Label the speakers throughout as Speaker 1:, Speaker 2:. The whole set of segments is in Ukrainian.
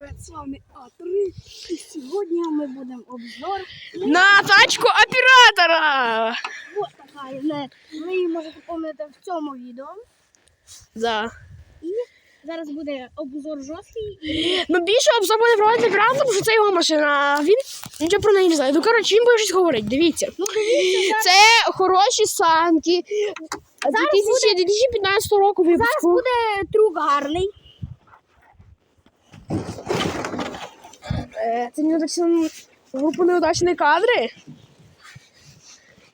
Speaker 1: З вами А3. І сьогодні ми будемо обзор.
Speaker 2: На тачку оператора!
Speaker 1: Ось така є. Ви її можете пам'ятати в цьому відео.
Speaker 2: Да.
Speaker 1: І зараз буде обзор жорсткий. І
Speaker 2: Ну більше обзор буде проводити тому що це його машина. а Він нічого про неї не знає. Ну коротше, він буде щось говорити. Дивіться.
Speaker 1: ну дивіться, зараз,
Speaker 2: Це хороші санки. 2000, 2015 року
Speaker 1: зараз
Speaker 2: випуску.
Speaker 1: буде трюк гарний.
Speaker 2: Е, Це не групу неудачні кадри.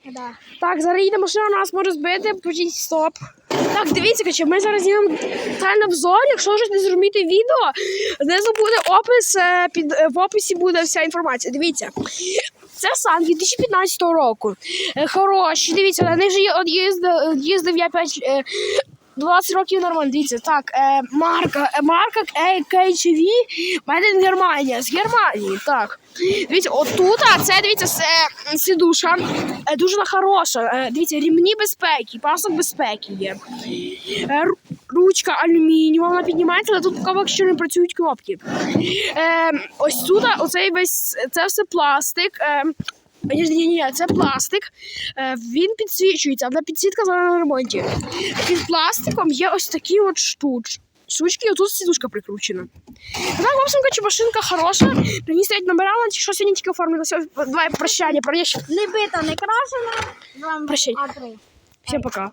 Speaker 1: Да.
Speaker 2: Так, зараз їде машина, нас може збити, почіть стоп. Так, дивіться, каче, ми зараз знімемо детальний обзор. Якщо щось не зрозуміти відео, знизу буде опис, е, під, е, в описі буде вся інформація. Дивіться. Це санки 2015 року. Хороші, дивіться, на них же їздив, я 5, е, 20 років нормально. Дивіться, так, е, марка, е, марка KHV, Made in Германія, з Германії, так. Дивіться, отут, а це, дивіться, це м, е, дуже хороша. Е, Дивіться, рівні безпеки, пасок безпеки є. Е, Ручка алюмінієва, вона піднімається, але тут поки що не працюють кнопки. Е, ось тут, оцей весь, це все пластик. Е, ні, ні, ні, це пластик. Е, він підсвічується, але підсвітка зараз на ремонті. Під пластиком є ось такі от штуч. Штучки, і отут сідушка прикручена. Так, в чи машинка хороша. Мені стоять номера, вона що сьогодні тільки оформила. Давай прощання, прощай.
Speaker 1: Не бита, не крашена.
Speaker 2: Прощай.
Speaker 1: А3.
Speaker 2: Всім пока.